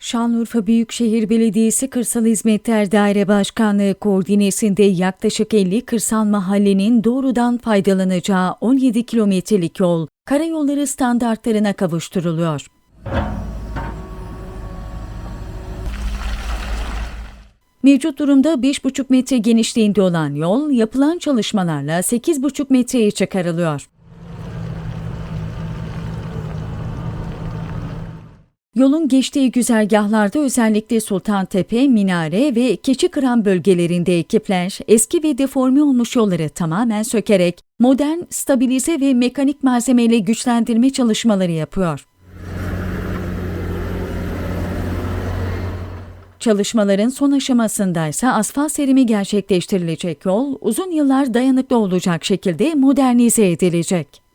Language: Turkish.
Şanlıurfa Büyükşehir Belediyesi Kırsal Hizmetler Daire Başkanlığı koordinesinde yaklaşık 50 kırsal mahallenin doğrudan faydalanacağı 17 kilometrelik yol karayolları standartlarına kavuşturuluyor. Mevcut durumda 5,5 metre genişliğinde olan yol yapılan çalışmalarla 8,5 metreye çıkarılıyor. Yolun geçtiği güzergahlarda özellikle Sultantepe, Minare ve Keçikıran bölgelerinde ekipler eski ve deforme olmuş yolları tamamen sökerek modern, stabilize ve mekanik malzemeyle güçlendirme çalışmaları yapıyor. Çalışmaların son aşamasındaysa asfalt serimi gerçekleştirilecek yol uzun yıllar dayanıklı olacak şekilde modernize edilecek.